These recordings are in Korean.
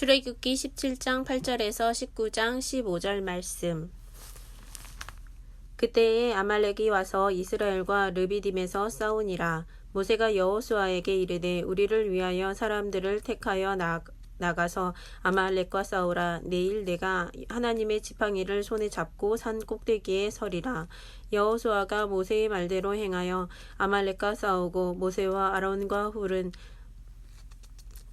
출애굽기 17장 8절에서 19장 15절 말씀. 그때에 아말렉이 와서 이스라엘과 르비딤에서 싸우니라. 모세가 여호수아에게 이르되 우리를 위하여 사람들을 택하여 나, 나가서 아말렉과 싸우라. 내일 내가 하나님의 지팡이를 손에 잡고 산 꼭대기에 서리라. 여호수아가 모세의 말대로 행하여 아말렉과 싸우고 모세와 아론과 훌은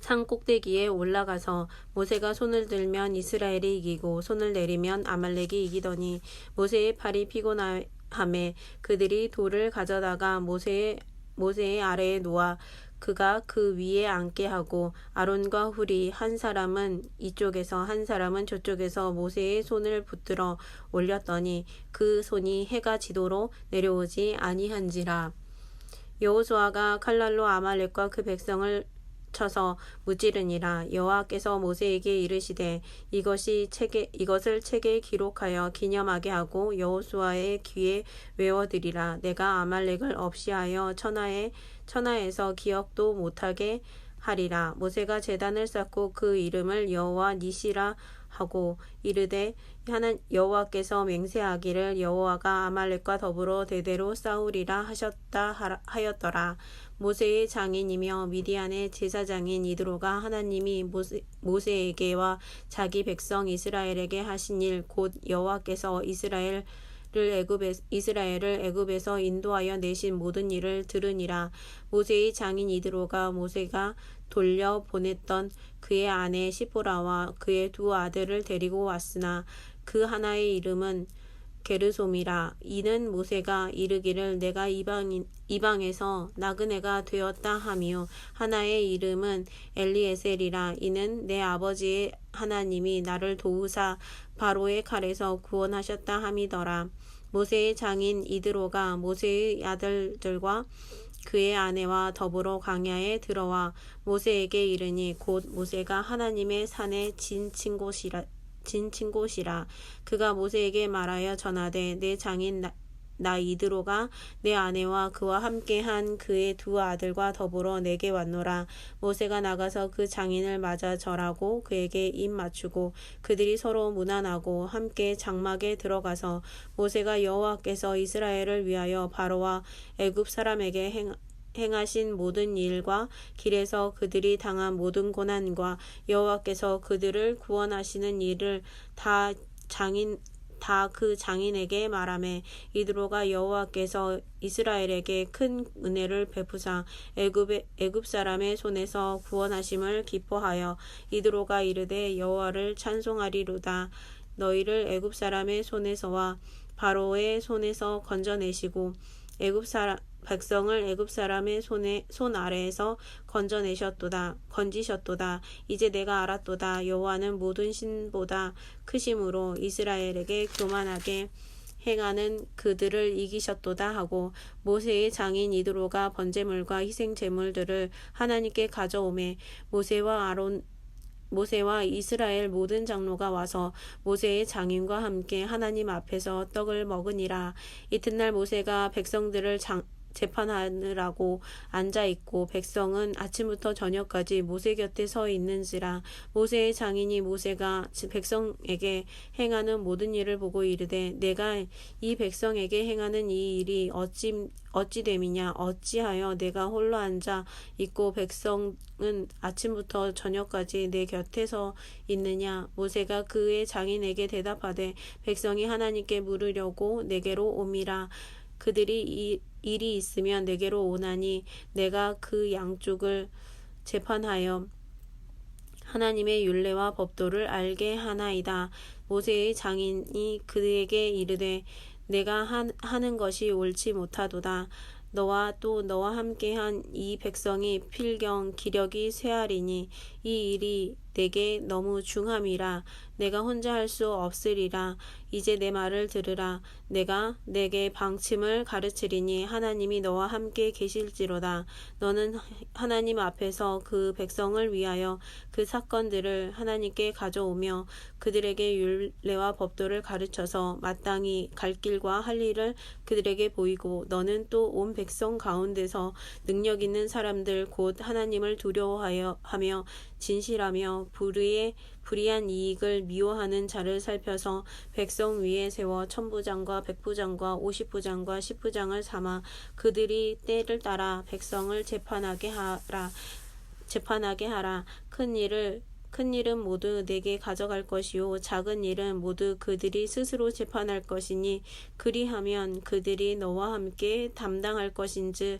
산 꼭대기에 올라가서 모세가 손을 들면 이스라엘이 이기고 손을 내리면 아말렉이 이기더니 모세의 팔이 피곤함에 그들이 돌을 가져다가 모세의 모세의 아래에 놓아 그가 그 위에 앉게 하고 아론과 훌이 한 사람은 이쪽에서 한 사람은 저쪽에서 모세의 손을 붙들어 올렸더니 그 손이 해가 지도로 내려오지 아니한지라. 여호수아가 칼날로 아말렉과 그 백성을 쳐서 무찌르니라 여호와께서 모세에게 이르시되 이것이 책에 이것을 책에 기록하여 기념하게 하고 여호수아의 귀에 외워드리라. 내가 아말렉을 없이하여 천하에 천하에서 기억도 못하게 하리라. 모세가 제단을 쌓고 그 이름을 여호와 니시라 하고 이르되 하나 여호와께서 맹세하기를 여호와가 아말렉과 더불어 대대로 싸우리라 하셨다 하였더라. 모세의 장인이며 미디안의 제사장인 이드로가 하나님이 모세, 모세에게와 자기 백성 이스라엘에게 하신 일 곧 여호와께서 이스라엘 를 애굽에 이스라엘을 애굽에서 인도하여 내신 모든 일을 들으니라. 모세의 장인 이드로가 모세가 돌려 보냈던 그의 아내 시보라와 그의 두 아들을 데리고 왔으나 그 하나의 이름은 게르솜이라. 이는 모세가 이르기를 내가 이방 이방에서 나그네가 되었다 하며 하나의 이름은 엘리에셀이라. 이는 내 아버지의 하나님이 나를 도우사 바로의 칼에서 구원하셨다 함이더라. 모세의 장인 이드로가 모세의 아들들과 그의 아내와 더불어 광야에 들어와 모세에게 이르니 곧 모세가 하나님의 산에 진친 곳이라 진친 곳이라. 그가 모세에게 말하여 전하되 내 장인 나, 나 이드로가 내 아내와 그와 함께한 그의 두 아들과 더불어 내게 왔노라. 모세가 나가서 그 장인을 맞아 절하고 그에게 입 맞추고 그들이 서로 무난하고 함께 장막에 들어가서 모세가 여호와께서 이스라엘을 위하여 바로와 애굽 사람에게 행, 행하신 모든 일과 길에서 그들이 당한 모든 고난과 여호와께서 그들을 구원하시는 일을 다 장인 다 그 장인에게 말하매 이드로가 여호와께서 이스라엘에게 큰 은혜를 베푸사 애굽 애굽 사람의 손에서 구원하심을 기뻐하여 이드로가 이르되 여호와를 찬송하리로다. 너희를 애굽 사람의 손에서와 바로의 손에서 건져내시고 애굽 사람 백성을 애굽 사람의 손에 손 아래에서 건져내셨도다 건지셨도다. 이제 내가 알았도다. 여호와는 모든 신보다 크심으로 이스라엘에게 교만하게 행하는 그들을 이기셨도다 하고 모세의 장인 이드로가 번제물과 희생 제물들을 하나님께 가져오매 모세와 아론 모세와 이스라엘 모든 장로가 와서 모세의 장인과 함께 하나님 앞에서 떡을 먹으니라. 이튿날 모세가 백성들을 장, 재판하느라고 앉아 있고 백성은 아침부터 저녁까지 모세 곁에 서 있는지라 모세의 장인이 모세가 백성에게 행하는 모든 일을 보고 이르되 내가 이 백성에게 행하는 이 일이 어찌 어찌 됨이냐? 어찌하여 내가 홀로 앉아 있고 백성은 아침부터 저녁까지 내 곁에서 있느냐? 모세가 그의 장인에게 대답하되 백성이 하나님께 물으려고 내게로 옴이라. 그들이 이 일이 있으면 내게로 오나니 내가 그 양쪽을 재판하여 하나님의 율례와 법도를 알게 하나이다. 모세의 장인이 그에게 이르되 내가 하는 것이 옳지 못하도다. 너와 또 너와 함께한 이 백성이 필경 기력이 쇠하리니 이 일이 내게 너무 중함이라 내가 혼자 할 수 없으리라. 이제 내 말을 들으라. 내가 내게 방침을 가르치리니 하나님이 너와 함께 계실지로다. 너는 하나님 앞에서 그 백성을 위하여 그 사건들을 하나님께 가져오며 그들에게 율례와 법도를 가르쳐서 마땅히 갈 길과 할 일을 그들에게 보이고 너는 또 온 백성 가운데서 능력 있는 사람들 곧 하나님을 두려워하여 하며 진실하며 불의의 불의한 이익을 미워하는 자를 살펴서 백성 위에 세워 천부장과 백부장과 오십부장과 십부장을 삼아 그들이 때를 따라 백성을 재판하게 하라 재판하게 하라. 큰 일을 큰 일은 모두 내게 가져갈 것이요 작은 일은 모두 그들이 스스로 재판할 것이니 그리하면 그들이 너와 함께 담당할 것인즉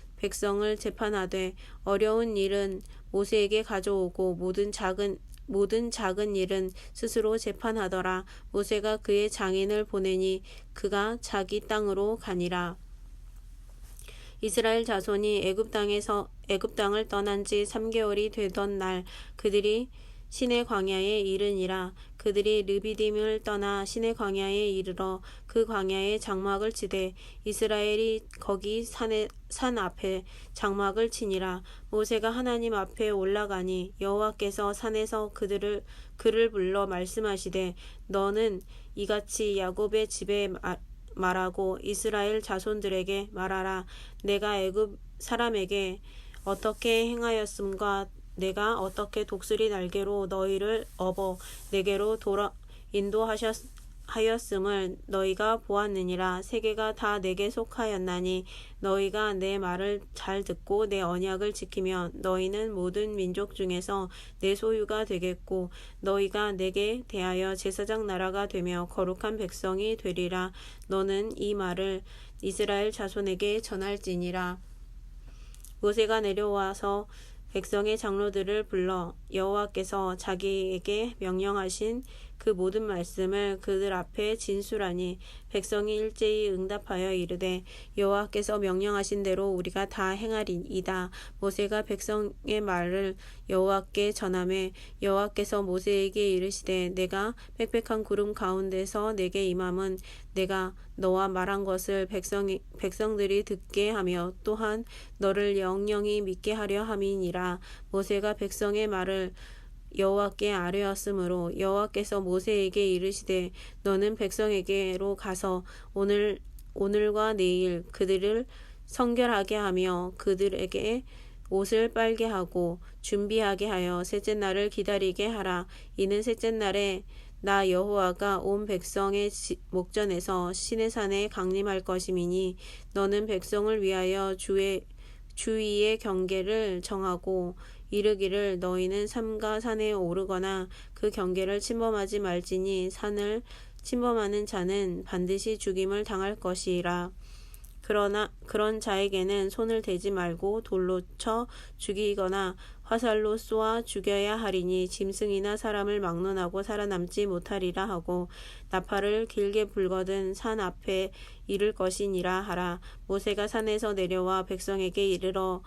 백성을 재판하되 어려운 일은 모세에게 가져오고 모든 작은 모든 작은 일은 스스로 재판하더라. 모세가 그의 장인을 보내니 그가 자기 땅으로 가니라. 이스라엘 자손이 애굽 땅에서 애굽 땅을 떠난 지 3개월이 되던 날 그들이 신의 광야에 이르니라 그들이 르비딤을 떠나 신의 광야에 이르러 그 광야에 장막을 치되 이스라엘이 거기 산에 산 앞에 장막을 치니라. 모세가 하나님 앞에 올라가니 여호와께서 산에서 그들을 그를 불러 말씀하시되 너는 이같이 야곱의 집에 마- 말하고 이스라엘 자손들에게 말하라. 내가 애굽 사람에게 어떻게 행하였음과 내가 어떻게 독수리 날개로 너희를 업어 내게로 돌아 인도하셨 하였음을 너희가 보았느니라. 세계가 다 내게 속하였나니 너희가 내 말을 잘 듣고 내 언약을 지키면 너희는 모든 민족 중에서 내 소유가 되겠고 너희가 내게 대하여 제사장 나라가 되며 거룩한 백성이 되리라. 너는 이 말을 이스라엘 자손에게 전할지니라. 모세가 내려와서 백성의 장로들을 불러 여호와께서 자기에게 명령하신 그 모든 말씀을 그들 앞에 진술하니 백성이 일제히 응답하여 이르되 여호와께서 명령하신 대로 우리가 다 행하리이다. 모세가 백성의 말을 여호와께 전함에 여호와께서 모세에게 이르시되 내가 빽빽한 구름 가운데서 내게 임함은 내가 너와 말한 것을 백성이 백성들이 듣게 하며 또한 너를 영영히 믿게 하려 함이니라. 모세가 백성의 말을 여호와께 아뢰었으므로 여호와께서 모세에게 이르시되 너는 백성에게로 가서 오늘 오늘과 내일 그들을 성결하게 하며 그들에게 옷을 빨게 하고 준비하게 하여 셋째 날을 기다리게 하라. 이는 셋째 날에 나 여호와가 온 백성의 지- 목전에서 시내 산에 강림할 것임이니 너는 백성을 위하여 주의 주위의 경계를 정하고 이르기를 너희는 삼가 산에 오르거나 그 경계를 침범하지 말지니 산을 침범하는 자는 반드시 죽임을 당할 것이라. 그러나 그런 자에게는 손을 대지 말고 돌로 쳐 죽이거나 화살로 쏘아 죽여야 하리니 짐승이나 사람을 막론하고 살아남지 못하리라 하고 나팔을 길게 불거든 산 앞에 이를 것이니라 하라 모세가 산에서 내려와 백성에게 이르러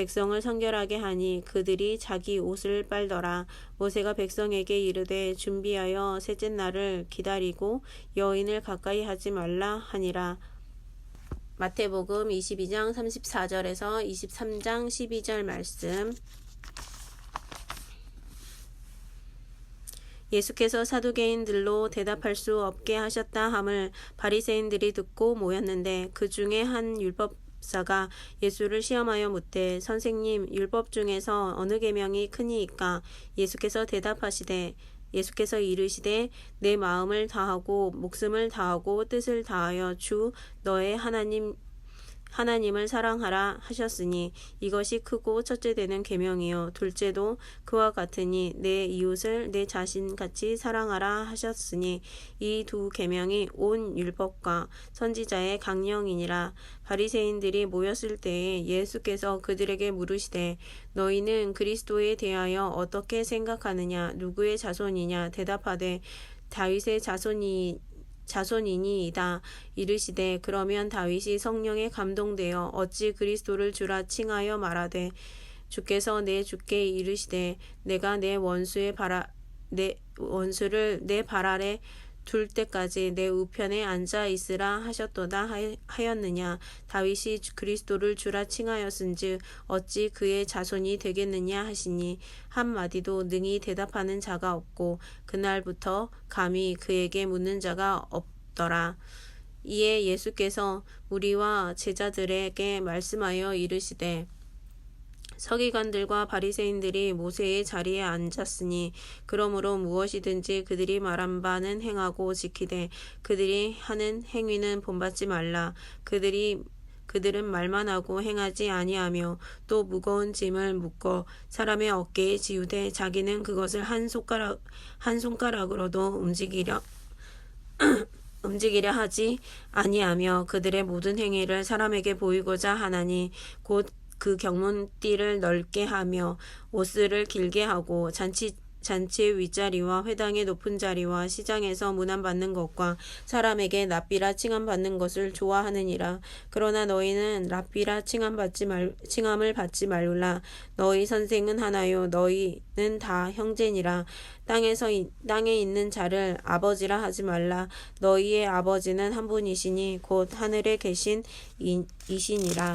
백성을 성결하게 하니 그들이 자기 옷을 빨더라. 모세가 백성에게 이르되 준비하여 셋째 날을 기다리고 여인을 가까이 하지 말라 하니라. 마태복음 22장 34절에서 23장 12절 말씀. 예수께서 사두개인들로 대답할 수 없게 하셨다 함을 바리새인들이 듣고 모였는데 그 중에 한 율법 사가 예수를 시험하여 묻되 선생님 율법 중에서 어느 계명이 크니이까? 예수께서 대답하시되 예수께서 이르시되 내 마음을 다하고 목숨을 다하고 뜻을 다하여 주 너의 하나님 하나님을 사랑하라 하셨으니 이것이 크고 첫째 되는 계명이요. 둘째도 그와 같으니 내 이웃을 내 자신 같이 사랑하라 하셨으니 이 두 계명이 온 율법과 선지자의 강령이니라. 바리새인들이 모였을 때에 예수께서 그들에게 물으시되 너희는 그리스도에 대하여 어떻게 생각하느냐? 누구의 자손이냐? 대답하되 다윗의 자손이 자손이니이다. 이르시되 그러면 다윗이 성령에 감동되어 어찌 그리스도를 주라 칭하여 말하되 주께서 내 주께 이르시되 내가 내 원수의 발아 내 원수를 내 발 아래 둘 때까지 내 우편에 앉아 있으라 하셨도다 하였느냐? 다윗이 주- 그리스도를 주라 칭하였은즉 어찌 그의 자손이 되겠느냐 하시니 한 마디도 능히 대답하는 자가 없고 그날부터 감히 그에게 묻는 자가 없더라. 이에 예수께서 우리와 제자들에게 말씀하여 이르시되 서기관들과 바리새인들이 모세의 자리에 앉았으니 그러므로 무엇이든지 그들이 말한 바는 행하고 지키되 그들이 하는 행위는 본받지 말라. 그들이 그들은 말만 하고 행하지 아니하며 또 무거운 짐을 묶어 사람의 어깨에 지우되 자기는 그것을 한 손가락 한 손가락으로도 움직이려 움직이려 하지 아니하며 그들의 모든 행위를 사람에게 보이고자 하나니 곧 그 경문띠를 넓게 하며 옷을 길게 하고 잔치 잔치의 윗자리와 회당의 높은 자리와 시장에서 문안받는 것과 사람에게 랍비라 칭함받는 것을 좋아하느니라. 그러나 너희는 랍비라 칭함받지 말 칭함을 받지 말라. 너희 선생은 하나요. 너희는 다 형제니라. 땅에서 이- 땅에 있는 자를 아버지라 하지 말라. 너희의 아버지는 한 분이시니 곧 하늘에 계신 이, 이시니라.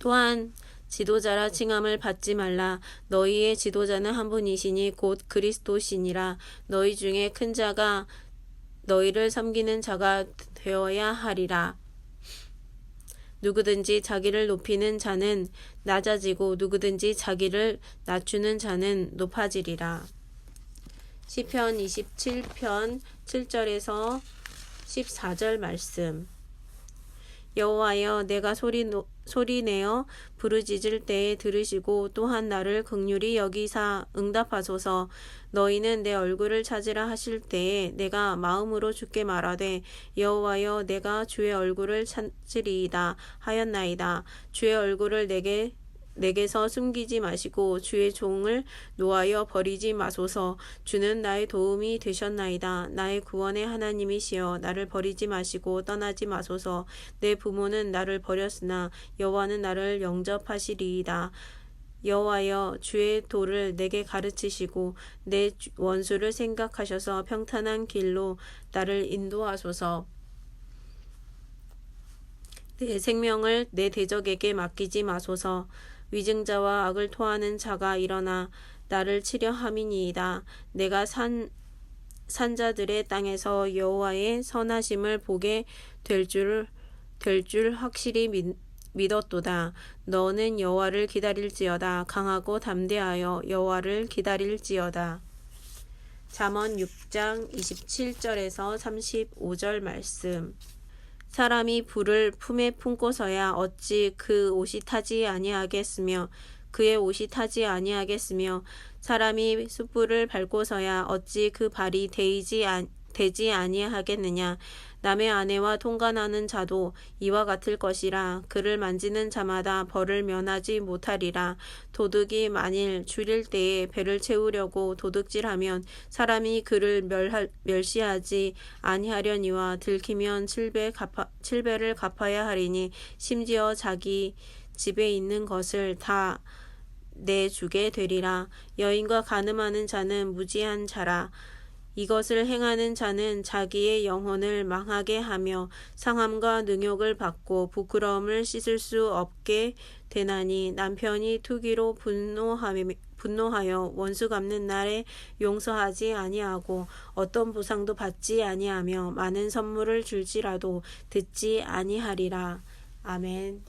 또한 지도자라 칭함을 받지 말라. 너희의 지도자는 한 분이시니 곧 그리스도시니라. 너희 중에 큰 자가 너희를 섬기는 자가 되어야 하리라. 누구든지 자기를 높이는 자는 낮아지고 누구든지 자기를 낮추는 자는 높아지리라. 시편 27편 7절에서 14절 말씀. 여호와여 내가 소리 노, 소리 내어 부르짖을 때에 들으시고 또한 나를 극률히 여기사 응답하소서. 너희는 내 얼굴을 찾으라 하실 때에 내가 마음으로 주께 말하되 여호와여 내가 주의 얼굴을 찾으리이다 하였나이다. 주의 얼굴을 내게 내게서 숨기지 마시고 주의 종을 놓아여 버리지 마소서. 주는 나의 도움이 되셨나이다. 나의 구원의 하나님이시여 나를 버리지 마시고 떠나지 마소서. 내 부모는 나를 버렸으나 여호와는 나를 영접하시리이다. 여호와여 주의 도를 내게 가르치시고 내 주- 원수를 생각하셔서 평탄한 길로 나를 인도하소서. 내 생명을 내 대적에게 맡기지 마소서 위증자와 악을 토하는 자가 일어나 나를 치려 함이니이다. 내가 산 산자들의 땅에서 여호와의 선하심을 보게 될 줄될줄 확실히 믿, 믿었도다. 너는 여호와를 기다릴지어다. 강하고 담대하여 여호와를 기다릴지어다. 잠언 6장 27절에서 35절 말씀. 사람이 불을 품에 품고서야 어찌 그 옷이 타지 아니하겠으며 그의 옷이 타지 아니하겠으며 사람이 숯불을 밟고서야 어찌 그 발이 데이지 아, 되지 아니하겠느냐? 남의 아내와 통관하는 자도 이와 같을 것이라. 그를 만지는 자마다 벌을 면하지 못하리라. 도둑이 만일 줄일 때에 배를 채우려고 도둑질하면 사람이 그를 멸하, 멸시하지 아니하려니와 들키면 칠배 갚아, 칠배를 갚아야 하리니 심지어 자기 집에 있는 것을 다 내주게 되리라. 여인과 가늠하는 자는 무지한 자라 이것을 행하는 자는 자기의 영혼을 망하게 하며 상함과 능욕을 받고 부끄러움을 씻을 수 없게 되나니 남편이 투기로 분노하며 분노하여 원수 갚는 날에 용서하지 아니하고 어떤 보상도 받지 아니하며 많은 선물을 줄지라도 듣지 아니하리라. 아멘.